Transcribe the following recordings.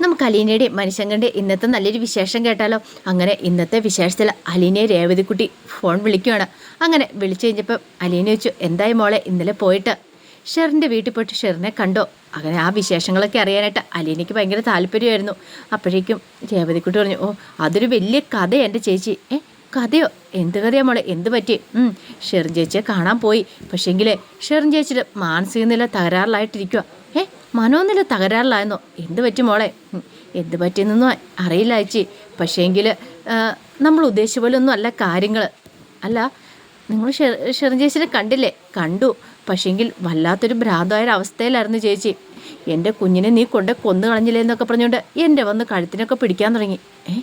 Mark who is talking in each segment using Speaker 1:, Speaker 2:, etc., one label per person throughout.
Speaker 1: നമുക്ക് അലീനയുടെ മനുഷ്യങ്കന്റെ ഇന്നത്തെ നല്ലൊരു വിശേഷം കേട്ടാലോ? അങ്ങനെ ഇന്നത്തെ വിശേഷത്തിൽ അലീനയെ രേവതിക്കുട്ടി ഫോൺ വിളിക്കുകയാണ് അങ്ങനെ വിളിച്ചു കഴിഞ്ഞപ്പോൾ അലീന ചോദിച്ചു എന്തായി മോളെ ഇന്നലെ പോയിട്ട്? ഷെറിന്റെ വീട്ടിൽ പോയിട്ട് ഷെറിനെ കണ്ടോ. അങ്ങനെ ആ വിശേഷങ്ങളൊക്കെ അറിയാനായിട്ട് അലീനയ്ക്ക് ഭയങ്കര താല്പര്യമായിരുന്നു. അപ്പോഴേക്കും രേവതിക്കുട്ടി പറഞ്ഞു ഓ അതൊരു വലിയ കഥയാണ് എന്റെ ചേച്ചി. ഏ കഥയോ? എന്ത് കഥയാ മോളെ? എന്ത് പറ്റി? ഷെറിൻ ചേച്ചിയെ കാണാൻ പോയി. പക്ഷേങ്കിൽ ഷെറിൻ ചേച്ചിയുടെ മാനസിക നില തകരാറിലായിട്ടിരിക്കുക മനോനില തകരാറിലായെന്നോ എന്ത് പറ്റി മോളെ? എന്ത് പറ്റിയെന്നൊന്നും അറിയില്ല ചേച്ചി. പക്ഷേങ്കിൽ നമ്മൾ ഉദ്ദേശിച്ച പോലെ ഒന്നും അല്ല കാര്യങ്ങൾ അല്ല നിങ്ങൾ ഷെറിൻ ചേച്ചിനെ കണ്ടില്ലേ? കണ്ടു. പക്ഷേങ്കിൽ വല്ലാത്തൊരു ഭ്രാന്തമായ അവസ്ഥയിലായിരുന്നു ചേച്ചി. എന്റെ കുഞ്ഞിനെ നീ കൊണ്ട് കൊന്നു കളഞ്ഞില്ലേ എന്നൊക്കെ പറഞ്ഞുകൊണ്ട് എന്റെ വന്ന് കഴുത്തിനൊക്കെ പിടിക്കാൻ തുടങ്ങി. ഏ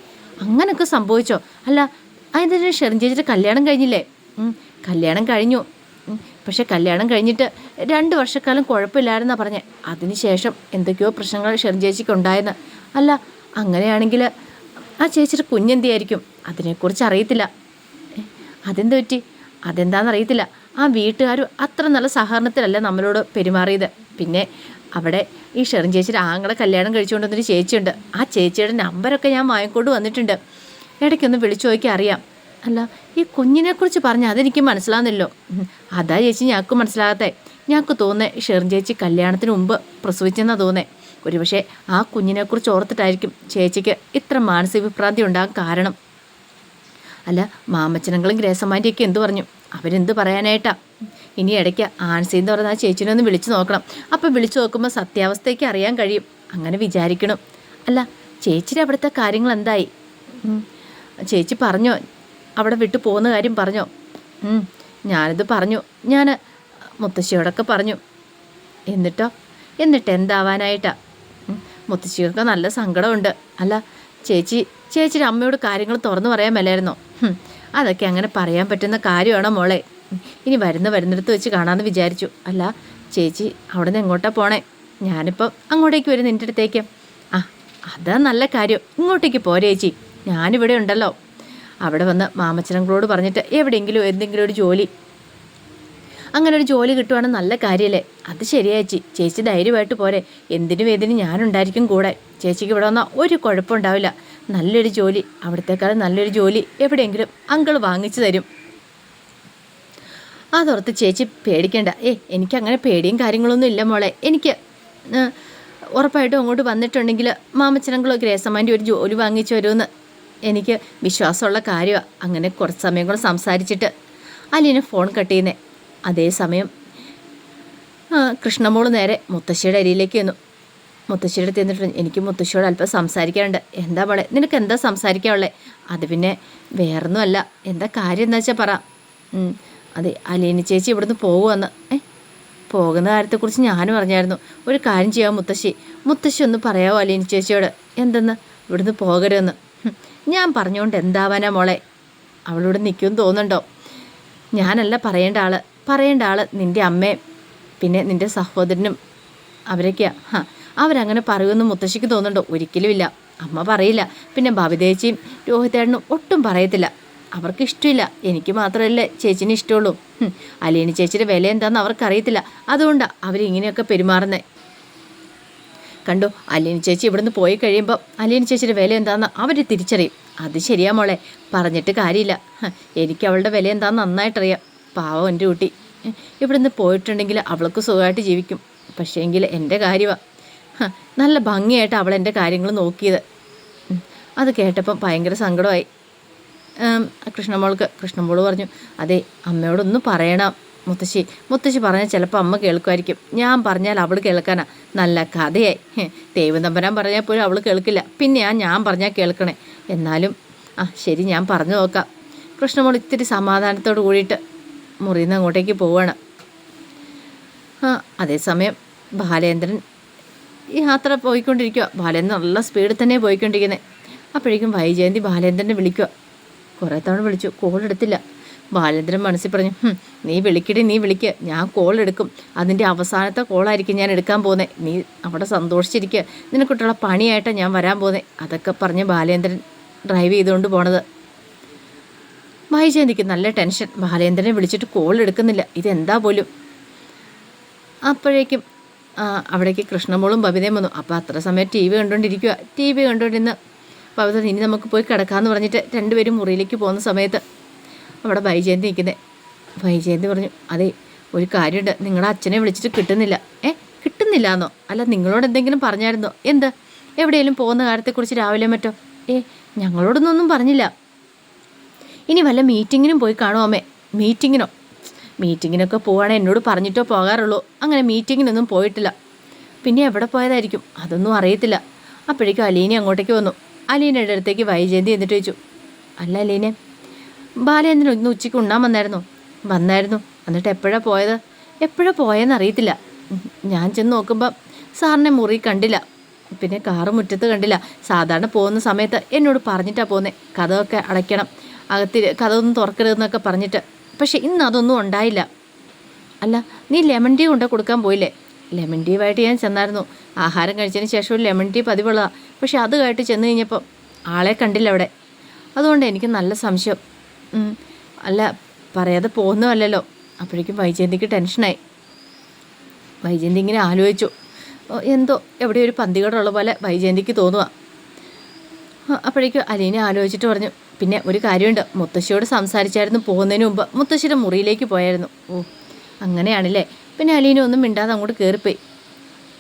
Speaker 1: അങ്ങനൊക്കെ സംഭവിച്ചോ? അല്ല അതിന്റെ ഷെറിൻ കല്യാണം കഴിഞ്ഞില്ലേ? കല്യാണം കഴിഞ്ഞു. പക്ഷെ കല്യാണം കഴിഞ്ഞിട്ട് രണ്ട് വർഷക്കാലം കുഴപ്പമില്ലായിരുന്നാ പറഞ്ഞേ. അതിനുശേഷം എന്തൊക്കെയോ പ്രശ്നങ്ങൾ ഷെറിൻ ചേച്ചിക്ക് ഉണ്ടായെന്ന്. അല്ല അങ്ങനെയാണെങ്കിൽ ആ ചേച്ചിയുടെ കുഞ്ഞെന്തിയായിരിക്കും അതിനെക്കുറിച്ച് അറിയത്തില്ല. അതെന്ത് പറ്റി? അതെന്താണെന്നറിയത്തില്ല ആ വീട്ടുകാരും അത്ര നല്ല സഹകരണത്തിലല്ല നമ്മളോട് പെരുമാറിയത്. പിന്നെ അവിടെ ഈ ഷെറിൻ ചേച്ചിയുടെ ആങ്ങളെ കല്യാണം കഴിച്ചുകൊണ്ടുവന്നൊരു ചേച്ചിയുണ്ട്. ആ ചേച്ചിയുടെ നമ്പരൊക്കെ ഞാൻ വാങ്ങിക്കൊണ്ട് വന്നിട്ടുണ്ട്. ഇടയ്ക്കൊന്ന് വിളിച്ചു നോക്കി അറിയാം അല്ല ഈ കുഞ്ഞിനെക്കുറിച്ച് പറഞ്ഞാൽ അതെനിക്ക് മനസ്സിലാകുന്നില്ലോ അതാ ചേച്ചി ഞങ്ങൾക്ക് മനസ്സിലാകത്തെ. ഞങ്ങൾക്ക് തോന്നേ ഷെറിൻ ചേച്ചി കല്യാണത്തിന് മുമ്പ് പ്രസവിച്ചെന്നാ തോന്നേ ഒരുപക്ഷെ ആ കുഞ്ഞിനെക്കുറിച്ച് ഓർത്തിട്ടായിരിക്കും ചേച്ചിക്ക് ഇത്ര മാനസിക വിഭ്രാന്തി ഉണ്ടാകാൻ കാരണം. അല്ല മാമച്ചനങ്ങളും ഗ്രേസമാന്റെയൊക്കെ എന്തു പറഞ്ഞു? അവരെന്ത് പറയാനായിട്ടാ? ഇനി ഇടയ്ക്ക് ആൻസി എന്ന് പറഞ്ഞ ചേച്ചിനെ ഒന്ന് വിളിച്ചു നോക്കണം. അപ്പം വിളിച്ചു നോക്കുമ്പോൾ സത്യാവസ്ഥയ്ക്ക് അറിയാൻ കഴിയും. അങ്ങനെ വിചാരിക്കണം. അല്ല ചേച്ചിയുടെ അവിടുത്തെ കാര്യങ്ങൾ എന്തായി? ചേച്ചി പറഞ്ഞോ? അവിടെ വിട്ടു പോകുന്ന കാര്യം പറഞ്ഞോ. ഞാനിത് പറഞ്ഞു. ഞാൻ മുത്തശ്ശിയോടൊക്കെ പറഞ്ഞു. എന്നിട്ടോ? എന്നിട്ട് എന്താവാനായിട്ടാ? മുത്തശ്ശികൾക്ക് നല്ല സങ്കടമുണ്ട്. അല്ല ചേച്ചി ചേച്ചിയുടെ അമ്മയോട് കാര്യങ്ങൾ തുറന്നു പറയാൻ മേലായിരുന്നോ? അതൊക്കെ അങ്ങനെ പറയാൻ പറ്റുന്ന കാര്യമാണോ മോളെ? ഇനി വരുന്ന വരുന്നിടത്ത് വെച്ച് കാണാമെന്ന് വിചാരിച്ചു. അല്ല ചേച്ചി അവിടെ നിന്ന് എങ്ങോട്ടാ പോണേ? ഞാനിപ്പം അങ്ങോട്ടേക്ക് വരും നിന്റെ അടുത്തേക്ക്. ആ അതാ നല്ല കാര്യം. ഇങ്ങോട്ടേക്ക് പോരേച്ചി ഞാനിവിടെ ഉണ്ടല്ലോ. അവിടെ വന്ന് മാമച്ചനങ്ങളോട് പറഞ്ഞിട്ട് എവിടെയെങ്കിലും എന്തെങ്കിലും ഒരു ജോലി. അങ്ങനെ ഒരു ജോലി കിട്ടുവാണെങ്കിൽ നല്ല കാര്യമല്ലേ അത് ശരിയാച്ചി ചേച്ചി. ധൈര്യമായിട്ട് പോരെ. എന്തിനും ഏതിനും ഞാനുണ്ടായിരിക്കും കൂടെ. ചേച്ചിക്ക് ഇവിടെ വന്നാൽ ഒരു കുഴപ്പമുണ്ടാവില്ല നല്ലൊരു ജോലി. അവിടത്തേക്കാളും നല്ലൊരു ജോലി. എവിടെയെങ്കിലും അങ്കിൾ വാങ്ങിച്ചു തരും. അതോർത്ത് ചേച്ചി പേടിക്കേണ്ട. ഏ എനിക്ക് അങ്ങനെ പേടിയും കാര്യങ്ങളൊന്നും ഇല്ല മോളെ. എനിക്ക് ഉറപ്പായിട്ടും അങ്ങോട്ട് വന്നിട്ടുണ്ടെങ്കിൽ മാമച്ചനങ്ങളോ ഗ്രേസമാന്റെ ഒരു ജോലി വാങ്ങിച്ചു വരുമെന്ന് എനിക്ക് വിശ്വാസമുള്ള കാര്യമാണ് അങ്ങനെ കുറച്ച് സമയം കൂടെ സംസാരിച്ചിട്ട് അലീന ഫോൺ കട്ട് ചെയ്യുന്നേ. അതേസമയം കൃഷ്ണമോൾ നേരെ മുത്തശ്ശിയുടെ അരിയിലേക്ക് വന്നു മുത്തശ്ശിയുടെ അടുത്ത് എനിക്ക് മുത്തശ്ശിയോട് അല്പം സംസാരിക്കാനുണ്ട്. എന്താ മോളെ? നിനക്ക് എന്താ സംസാരിക്കാനുള്ളത് അത് പിന്നെ വേറൊന്നുമല്ല. എന്താ കാര്യം എന്താ വെച്ചാൽ പറ. അതെ അലീന ചേച്ചി ഇവിടുന്ന് പോകുമെന്ന് ഏ? പോകുന്ന കാര്യത്തെക്കുറിച്ച് ഞാനും പറഞ്ഞായിരുന്നു ഒരു കാര്യം ചെയ്യാം മുത്തശ്ശി. മുത്തശ്ശി ഒന്ന് പറയാമോ അലീന ചേച്ചിയോട്? എന്തെന്ന്? ഇവിടുന്ന് പോകരുതെന്ന്. ഞാൻ പറഞ്ഞുകൊണ്ട് എന്താവാനാ മോളെ? അവളോട് നിൽക്കുമെന്ന് തോന്നുന്നുണ്ടോ? ഞാനല്ല പറയേണ്ട ആൾ. പറയേണ്ട ആൾ നിന്റെ അമ്മയും പിന്നെ നിന്റെ സഹോദരനും അവരൊക്കെയാ. ഹാ അവരങ്ങനെ പറയുമെന്ന് മുത്തശ്ശിക്ക് തോന്നുന്നുണ്ടോ? ഒരിക്കലുമില്ല. അമ്മ പറയില്ല. പിന്നെ ഭവിതേച്ചിയും രോഹിതേട്ടനും ഒട്ടും പറയത്തില്ല. അവർക്ക് ഇഷ്ടമില്ല എനിക്ക് മാത്രമല്ലേ ചേച്ചിനെ ഇഷ്ടമുള്ളൂ അലീന ചേച്ചിയുടെ വില എന്താണെന്ന് അവർക്കറിയത്തില്ല. അതുകൊണ്ടാണ് അവരിങ്ങനെയൊക്കെ പെരുമാറുന്നത് കണ്ടു അലീന ചേച്ചി ഇവിടുന്ന് പോയി കഴിയുമ്പോൾ അലീന ചേച്ചിയുടെ വില എന്താണെന്ന് അവർ തിരിച്ചറിയും. അത് ശരിയാ മോളെ പറഞ്ഞിട്ട് കാര്യമില്ല. എനിക്ക് അവളുടെ വില എന്താണെന്ന് നന്നായിട്ടറിയാം. പാവം എന്റെ കുട്ടി. ഇവിടുന്ന് പോയിട്ടുണ്ടെങ്കിൽ അവൾക്ക് സുഖമായിട്ട് ജീവിക്കും. പക്ഷേ എങ്കിൽ എന്റെ കാര്യമാണ് നല്ല ഭംഗിയായിട്ട് അവൾ എന്റെ കാര്യങ്ങൾ നോക്കിയത്. അത് കേട്ടപ്പം ഭയങ്കര സങ്കടമായി. കൃഷ്ണമോൾക്ക് കൃഷ്ണമോൾ പറഞ്ഞു അതെ അമ്മയോടൊന്ന് പറയണം. മുത്തശ്ശി മുത്തശ്ശി പറഞ്ഞാൽ ചിലപ്പോൾ അമ്മ കേൾക്കുമായിരിക്കും. ഞാൻ പറഞ്ഞാൽ അവൾ കേൾക്കാനാ. നല്ല കഥയായി. ദൈവം തമ്പരാൻ പറഞ്ഞാൽ പോലും അവൾ കേൾക്കില്ല. പിന്നെ ആ ഞാൻ പറഞ്ഞാൽ കേൾക്കണേ. എന്നാലും ആ ശരി ഞാൻ പറഞ്ഞു നോക്കാം. കൃഷ്ണമോൾ ഇത്തിരി സമാധാനത്തോട് കൂടിയിട്ട് മുറിയിൽ അങ്ങോട്ടേക്ക് പോവാണ്. ആ അതേസമയം ബാലേന്ദ്രൻ യാത്ര പോയിക്കൊണ്ടിരിക്കുക ബാലേന്ദ്രൻ നല്ല സ്പീഡിൽ തന്നെ പോയിക്കൊണ്ടിരിക്കുന്നത് അപ്പോഴേക്കും വൈജയന്തി ബാലേന്ദ്രനെ വിളിക്കുക കുറേ തവണ വിളിച്ചു. കോൾ എടുത്തില്ല. ബാലേന്ദ്രൻ മനസ്സിൽ പറഞ്ഞു നീ വിളിക്കടി നീ വിളിക്കുക ഞാൻ കോൾ എടുക്കും. അതിന്റെ അവസാനത്തെ കോളായിരിക്കും ഞാൻ എടുക്കാൻ പോകുന്നത് നീ അവിടെ സന്തോഷിച്ചിരിക്കുക നിനക്കുട്ടുള്ള പണിയായിട്ടാണ് ഞാൻ വരാൻ പോകുന്നത് അതൊക്കെ പറഞ്ഞ് ബാലേന്ദ്രൻ ഡ്രൈവ് ചെയ്തുകൊണ്ട് പോണത്. വൈജയന്തിക്ക് നല്ല ടെൻഷൻ ബാലേന്ദ്രനെ വിളിച്ചിട്ട് കോൾ എടുക്കുന്നില്ല. ഇതെന്താ പോലും? അപ്പോഴേക്കും അവിടേക്ക് കൃഷ്ണമോളും ബബിതയും വന്നു. അപ്പോൾ അത്ര സമയം ടി വി കണ്ടുകൊണ്ടിരിക്കുക ടി വി കണ്ടുകൊണ്ടിരുന്ന് ബബിത ഇനി നമുക്ക് പോയി കിടക്കാമെന്ന് പറഞ്ഞിട്ട് രണ്ടുപേരും മുറിയിലേക്ക് പോകുന്ന സമയത്ത് അവിടെ വൈജയന്തി നിൽക്കുന്നത് വൈജയന്തി പറഞ്ഞു അതെ ഒരു കാര്യമുണ്ട്. നിങ്ങളുടെ അച്ഛനെ വിളിച്ചിട്ട് കിട്ടുന്നില്ല. ഏ കിട്ടുന്നില്ല എന്നോ അല്ല നിങ്ങളോട് എന്തെങ്കിലും പറഞ്ഞായിരുന്നോ? എന്ത്? എവിടെയെങ്കിലും പോകുന്ന കാര്യത്തെക്കുറിച്ച് രാവിലെ മറ്റോ? ഏ ഞങ്ങളോടൊന്നും ഒന്നും പറഞ്ഞില്ല. ഇനി വല്ല മീറ്റിങ്ങിനും പോയി കാണുമോ അമ്മേ? മീറ്റിങ്ങിനോ? മീറ്റിങ്ങിനൊക്കെ പോവാണെങ്കിൽ എന്നോട് പറഞ്ഞിട്ടോ പോകാറുള്ളൂ. അങ്ങനെ മീറ്റിങ്ങിനൊന്നും പോയിട്ടില്ല. പിന്നെ എവിടെ പോയതായിരിക്കും? അതൊന്നും അറിയത്തില്ല. അപ്പോഴേക്കും അലീനെ അങ്ങോട്ടേക്ക് വന്നു. അലീനയുടെ അടുത്തേക്ക് വൈജയന്തി എന്നിട്ട് ചോദിച്ചു അല്ല അലീനെ ബാലേന്ദ്രൻ ഇന്ന് ഉച്ചയ്ക്ക് ഉണ്ണാൻ വന്നായിരുന്നു. വന്നായിരുന്നു. എന്നിട്ട് എപ്പോഴാണ് പോയത്? എപ്പോഴാണ് പോയെന്ന് അറിയത്തില്ല. ഞാൻ ചെന്ന് നോക്കുമ്പോൾ സാറിനെ മുറി കണ്ടില്ല. പിന്നെ കാറ് മുറ്റത്ത് കണ്ടില്ല. സാധാരണ പോകുന്ന സമയത്ത് എന്നോട് പറഞ്ഞിട്ടാണ് പോകുന്നത് കഥമൊക്കെ അടയ്ക്കണം. അകത്തി ഒന്നും തുറക്കരുതെന്നൊക്കെ പറഞ്ഞിട്ട്. പക്ഷേ ഇന്ന് അതൊന്നും ഉണ്ടായില്ല. അല്ല നീ ലെമൺ ടീ കൊണ്ട് കൊടുക്കാൻ പോയില്ലേ? ലെമൺ ടീവായിട്ട് ഞാൻ ചെന്നായിരുന്നു. ആഹാരം കഴിച്ചതിന് ശേഷം ലെമൺ ടീ പതിവുള്ളതാണ് പക്ഷേ അത് കഴിഞ്ഞിട്ട് ചെന്ന് കഴിഞ്ഞപ്പോൾ ആളെ കണ്ടില്ല അവിടെ. അതുകൊണ്ട് എനിക്ക് നല്ല സംശയം. അല്ല പറയാതെ പോകുന്നതല്ലല്ലോ. അപ്പോഴേക്കും വൈജയന്തിക്ക് ടെൻഷനായി. വൈജയന്തി ഇങ്ങനെ ആലോചിച്ചു. എന്തോ എവിടെയൊരു ഒരു പന്തികേടുള്ള പോലെ വൈജയന്തിക്ക് തോന്നുക അപ്പോഴേക്കും അലീനെ ആലോചിച്ചിട്ട് പറഞ്ഞു പിന്നെ ഒരു കാര്യമുണ്ട്. മുത്തശ്ശിയോട് സംസാരിച്ചായിരുന്നു പോകുന്നതിന് മുമ്പ് മുത്തശ്ശിയുടെ മുറിയിലേക്ക് പോയായിരുന്നു. ഓ അങ്ങനെയാണല്ലേ. പിന്നെ അലീന ഒന്നും മിണ്ടാതെ അങ്ങോട്ട് കയറിപ്പോയി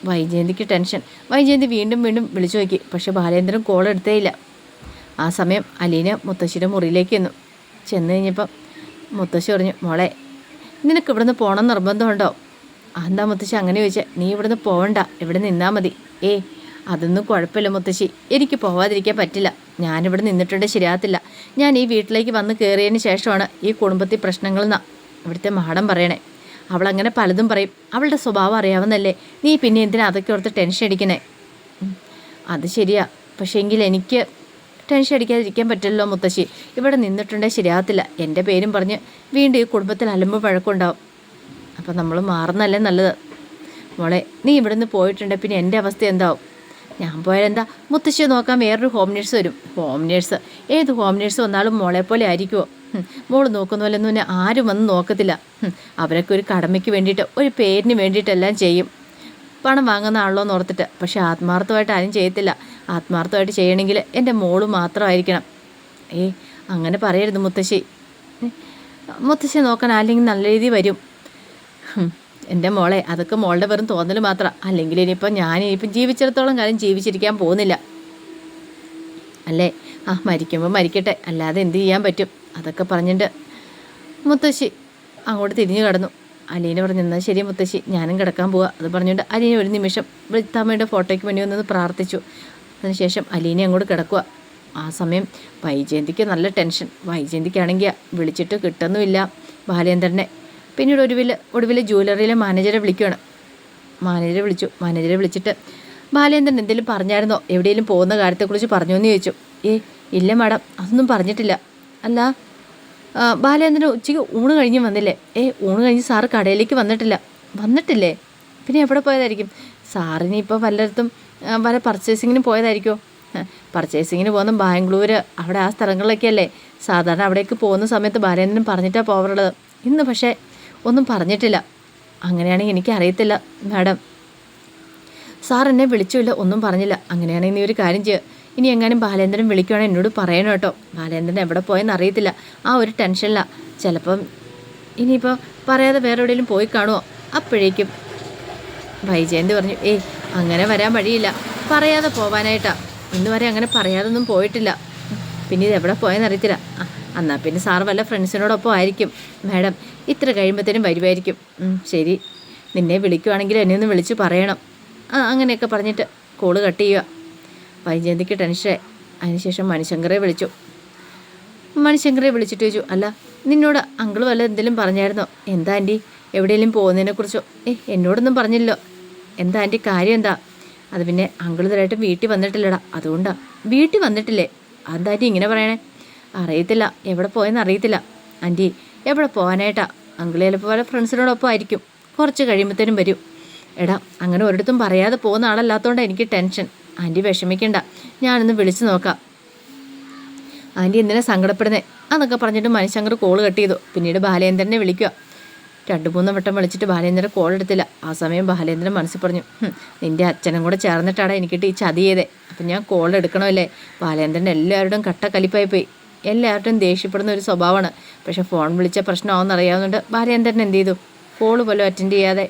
Speaker 1: വൈജയന്തിക്ക് ടെൻഷൻ. വൈജയന്തി വീണ്ടും വീണ്ടും വിളിച്ചു നോക്കി. പക്ഷേ ബാലേന്ദ്രൻ കോൾ എടുത്തേയില്ല ആ സമയം അലീന മുത്തശ്ശിയുടെ മുറിയിലേക്ക് ചെന്നു. ചെന്ന് കഴിഞ്ഞപ്പം മുത്തശ്ശി പറഞ്ഞു മോളെ നിനക്ക് ഇവിടുന്ന് പോകണം നിർബന്ധമുണ്ടോ? എന്താ മുത്തശ്ശി അങ്ങനെ ചോദിച്ചാൽ നീ ഇവിടുന്ന് പോവണ്ട ഇവിടെ നിന്നാൽ മതി. ഏ അതൊന്നും കുഴപ്പമില്ല മുത്തശ്ശി എനിക്ക് പോവാതിരിക്കാൻ പറ്റില്ല ഞാനിവിടെ നിന്നിട്ടുണ്ട് ശരിയാകത്തില്ല ഞാൻ ഈ വീട്ടിലേക്ക് വന്ന് കയറിയതിന് ശേഷമാണ് ഈ കുടുംബത്തിൽ പ്രശ്നങ്ങളെന്നാ ഇവിടുത്തെ മാഡം പറയണേ അവളങ്ങനെ പലതും പറയും അവളുടെ സ്വഭാവം അറിയാവുന്നല്ലേ നീ പിന്നെ എന്തിനാ അതൊക്കെ ഓർത്ത് ടെൻഷൻ അടിക്കണേ? അത് ശരിയാ പക്ഷേ എങ്കിൽ എനിക്ക് ടെൻഷൻ അടിക്കാതിരിക്കാൻ പറ്റില്ലല്ലോ മുത്തശ്ശി. ഇവിടെ നിന്നിട്ടുണ്ടെ ശരിയാകത്തില്ല. എന്റെ പേരും പറഞ്ഞ് വീണ്ടും ഈ കുടുംബത്തിൽ അലമ്പ് പഴക്കമുണ്ടാവും. അപ്പം നമ്മൾ മാറുന്നല്ലേ നല്ലത്? മോളെ നീ ഇവിടുന്ന് പോയിട്ടുണ്ട് പിന്നെ എന്റെ അവസ്ഥ എന്താവും? ഞാൻ പോയാലെന്താ? മുത്തശ്ശിയെ നോക്കാൻ വേറൊരു ഹോം നേഴ്സ് വരും. ഹോം നേഴ്സ് ഏത് ഹോം നേഴ്സ് വന്നാലും മോളെ പോലെ ആയിരിക്കുമോ മോൾ നോക്കുന്ന പോലെ ഒന്നും ആരും വന്ന് നോക്കത്തില്ല. അവരൊക്കെ ഒരു കടമയ്ക്ക് വേണ്ടിയിട്ട് ഒരു പേരിന് വേണ്ടിയിട്ടെല്ലാം ചെയ്യും. പണം വാങ്ങുന്ന ആളോ എന്ന് ഓർത്തിട്ട്. പക്ഷെ ആത്മാർത്ഥമായിട്ട് ആരും ചെയ്യത്തില്ല. ആത്മാർത്ഥമായിട്ട് ചെയ്യണമെങ്കിൽ എന്റെ മോൾ മാത്രമായിരിക്കണം. ഏ അങ്ങനെ പറയരുത് മുത്തശ്ശി. മുത്തശ്ശി നോക്കാൻ അല്ലെങ്കിൽ നല്ല രീതി വരും. എന്റെ മോളെ അതൊക്കെ മോളുടെ വെറും തോന്നൽ മാത്രം. അല്ലെങ്കിൽ ഇനിയിപ്പോൾ ഞാൻ ഇനിയിപ്പം ജീവിച്ചിടത്തോളം കാലം ജീവിച്ചിരിക്കാൻ പോകുന്നില്ല. അല്ലേ? ആ മരിക്കുമ്പോൾ മരിക്കട്ടെ. അല്ലാതെ എന്ത് ചെയ്യാൻ പറ്റും? അതൊക്കെ പറഞ്ഞിട്ട് മുത്തശ്ശി അങ്ങോട്ട് തിരിഞ്ഞു കിടന്നു. അലീന പറഞ്ഞു എന്നാൽ ശരി മുത്തശ്ശി ഞാനും കിടക്കാൻ പോവാ. അത് പറഞ്ഞുകൊണ്ട് അലീന ഒരു നിമിഷം വൃത്താമ്മയുടെ ഫോട്ടോയ്ക്ക് വേണ്ടി വന്നത് പ്രാർത്ഥിച്ചു. അതിനുശേഷം അലീന അങ്ങോട്ട് കിടക്കുക ആ സമയം വൈജയന്തിക്ക് നല്ല ടെൻഷൻ. വൈജയന്തിക്കാണെങ്കിൽ വിളിച്ചിട്ട് കിട്ടുന്നുമില്ല ബാലേന്ദ്രനെ. പിന്നീട് ഒടുവിൽ ഒടുവിൽ ജ്വല്ലറിയിലെ മാനേജറെ വിളിക്കുകയാണ് മാനേജറെ വിളിച്ചു. മാനേജറെ വിളിച്ചിട്ട് ബാലേന്ദ്രൻ എന്തെങ്കിലും പറഞ്ഞായിരുന്നോ? എവിടെയെങ്കിലും പോകുന്ന കാര്യത്തെക്കുറിച്ച് പറഞ്ഞോ എന്ന് ചോദിച്ചു. ഏ ഇല്ല മാഡം അതൊന്നും പറഞ്ഞിട്ടില്ല. അല്ല ബാലേന്ദ്രൻ ഉച്ചയ്ക്ക് ഊണ് കഴിഞ്ഞ് വന്നില്ലേ? ഏ ഊണ് കഴിഞ്ഞ് സാറ് കടയിലേക്ക് വന്നിട്ടില്ല. വന്നിട്ടില്ലേ? പിന്നെ എവിടെ പോയതായിരിക്കും? സാറിന് ഇപ്പോൾ പലയിടത്തും വല്ല പർച്ചേസിങ്ങിന് പോയതായിരിക്കുമോ പർച്ചേസിങ്ങിന് പോകുന്ന ബാംഗ്ലൂർ അവിടെ ആ സ്ഥലങ്ങളിലൊക്കെയല്ലേ സാധാരണ അവിടേക്ക് പോകുന്ന സമയത്ത് ബാലേന്ദ്രൻ പറഞ്ഞിട്ടാണ് പോകാറുള്ളത് ഇന്ന് പക്ഷേ ഒന്നും പറഞ്ഞിട്ടില്ല. അങ്ങനെയാണെങ്കിൽ എനിക്കറിയത്തില്ല മാഡം. സാർ എന്നെ വിളിച്ചില്ല ഒന്നും പറഞ്ഞില്ല. അങ്ങനെയാണെങ്കിൽ നീ ഒരു കാര്യം ചെയ്യുക ഇനി എങ്ങാനും ബാലേന്ദ്രൻ വിളിക്കുകയാണെങ്കിൽ എന്നോട് പറയണം കേട്ടോ. ബാലേന്ദ്രൻ എവിടെ പോയെന്ന് അറിയത്തില്ല. ആ ഒരു ടെൻഷനിലാണ് ചിലപ്പം ഇനിയിപ്പോൾ പറയാതെ വേറെ എവിടെയെങ്കിലും പോയി കാണുമോ അപ്പോഴേക്കും. വൈജയന്തി പറഞ്ഞു ഏയ് അങ്ങനെ വരാൻ വഴിയില്ല. പറയാതെ പോവാനായിട്ടാ. ഇന്ന് വരെ അങ്ങനെ പറയാതൊന്നും പോയിട്ടില്ല. പിന്നെ ഇത് എവിടെ പോയെന്ന് അറിയത്തില്ല. എന്നാൽ എന്നാ പിന്നെ സാർ വല്ല ഫ്രണ്ട്സിനോടൊപ്പം ആയിരിക്കും. മാഡം ഇത്ര കഴിയുമ്പോഴത്തേനും വരുമായിരിക്കും ശരി. നിന്നെ വിളിക്കുവാണെങ്കിൽ എന്നെ ഒന്ന് വിളിച്ച് പറയണം. അങ്ങനെയൊക്കെ പറഞ്ഞിട്ട് കോൾ കട്ട് ചെയ്യുക വൈജയന്തിക്ക് ടെൻഷനായി. അതിനുശേഷം മണിശങ്കറെ വിളിച്ചു. മണിശങ്കറെ വിളിച്ചിട്ട് ചോദിച്ചു അല്ല നിന്നോട് അങ്കിൾ വല്ല എന്തെങ്കിലും പറഞ്ഞായിരുന്നോ? എന്താ ആന്റി? എവിടെയെങ്കിലും പോകുന്നതിനെക്കുറിച്ചോ? ഏ എന്നോടൊന്നും പറഞ്ഞില്ലല്ലോ. എന്താ ആന്റി കാര്യം എന്താ? അത് പിന്നെ അങ്കിൾ ഇതായിട്ട് വീട്ടിൽ വന്നിട്ടില്ലടാ. അതുകൊണ്ടാ. വീട്ടിൽ വന്നിട്ടില്ലേ? അതെന്താ ആന്റി ഇങ്ങനെ പറയണേ? അറിയത്തില്ല. എവിടെ പോയെന്ന് അറിയത്തില്ല. ആന്റി എവിടെ പോകാനായിട്ടാ? അങ്കിൾ ചിലപ്പോൾ വല്ല ഫ്രണ്ട്സിനോടൊപ്പം ആയിരിക്കും. കുറച്ച് കഴിയുമ്പോഴത്തേനും വരും. എടാ അങ്ങനെ ഒരിടത്തും പറയാതെ പോകുന്ന ആളല്ലാത്തതുകൊണ്ടാണ് എനിക്ക് ടെൻഷൻ. ആന്റി വിഷമിക്കണ്ട. ഞാനൊന്ന് വിളിച്ചു നോക്കാം. ആന്റി എന്തിനാ സങ്കടപ്പെടുന്നേ? എന്നൊക്കെ പറഞ്ഞിട്ട് മനുഷ്യങ്കർ കോൾ കട്ട് ചെയ്തു. പിന്നീട് ബാലേന്ദ്രനെ വിളിക്കുക. രണ്ട് മൂന്ന് വട്ടം വിളിച്ചിട്ട് ബാലേന്ദ്രൻ കോൾ എടുത്തില്ല. ആ സമയം ബാലേന്ദ്രൻ മനസ്സിൽ പറഞ്ഞു നിന്റെ അച്ഛനും കൂടെ ചേർന്നിട്ടാണ് എനിക്കിട്ട് ഈ ചതി ചെയ്തേ. അപ്പം ഞാൻ കോൾ എടുക്കണമല്ലേ? ബാലേന്ദ്രൻ എല്ലാവരുടെയും കട്ട കലിപ്പായി പോയി. എല്ലാവരുടെയും ദേഷ്യപ്പെടുന്ന ഒരു സ്വഭാവമാണ്. പക്ഷേ ഫോൺ വിളിച്ച പ്രശ്നമാവെന്ന് അറിയാവുന്നതുകൊണ്ട് ബാലേന്ദ്രൻ എന്ത് ചെയ്തു? കോൾ പോലും അറ്റൻഡ് ചെയ്യാതെ